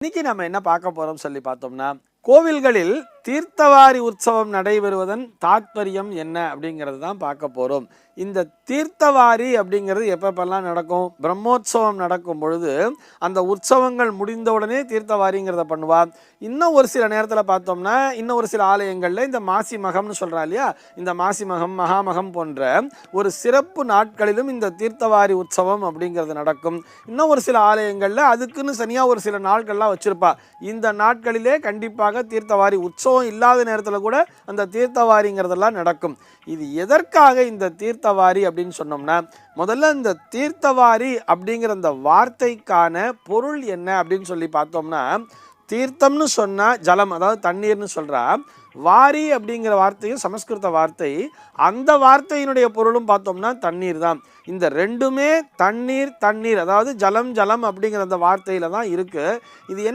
இன்னைக்கு நம்ம என்ன பார்க்க போறோம் சொல்லி பார்த்தோம்னா கோவில்களில் தீர்த்தவாரி உற்சவம் நடைபெறுவதன் தாத்பரியம் என்ன அப்படிங்கிறது தான் பார்க்க போகிறோம் இந்த தீர்த்தவாரி அப்படிங்கிறது எப்பப்பெல்லாம் நடக்கும்? பிரம்மோற்சவம் நடக்கும் பொழுது அந்த உற்சவங்கள் முடிந்தவுடனே தீர்த்தவாரிங்கிறத பண்ணுவா. இன்னும் ஒரு சில நேரத்தில் பார்த்தோம்னா இன்னும் ஒரு சில ஆலயங்களில் இந்த மாசி மகம்னு சொல்கிறா இல்லையா? இந்த மாசி மகம் மகாமகம் போன்ற ஒரு சிறப்பு நாட்களிலும் இந்த தீர்த்தவாரி உற்சவம் அப்படிங்கிறது நடக்கும். இன்னும் ஒரு சில ஆலயங்களில் அதுக்குன்னு தனியாக ஒரு சில நாட்கள்லாம் வச்சுருப்பா. இந்த நாட்களிலே கண்டிப்பாக தீர்த்தவாரி உற்சவம் இல்லாத நேரத்தில் கூட அந்த தீர்த்தவாரிங்கிறதெல்லாம் நடக்கும். இது எதற்காக இந்த தீர்த்தவாரி அப்படின்னு சொன்னோம்னா முதல்ல இந்த தீர்த்தவாரி அப்படிங்கிற அந்த வார்த்தைக்கான பொருள் என்ன அப்படின்னு சொல்லி பார்த்தோம்னா தீர்த்தம்னு சொன்னா ஜலம் அதாவது தண்ணீர்னு சொல்கிறா வாரி அப்படிங்கிற வார்த்தையும் சமஸ்கிருத வார்த்தை அந்த வார்த்தையினுடைய பொருளும் பார்த்தோம்னா தண்ணீர் தான். இந்த ரெண்டுமே தண்ணீர் தண்ணீர் அதாவது ஜலம் ஜலம் அப்படிங்கிற அந்த வார்த்தையில தான் இருக்கு. இது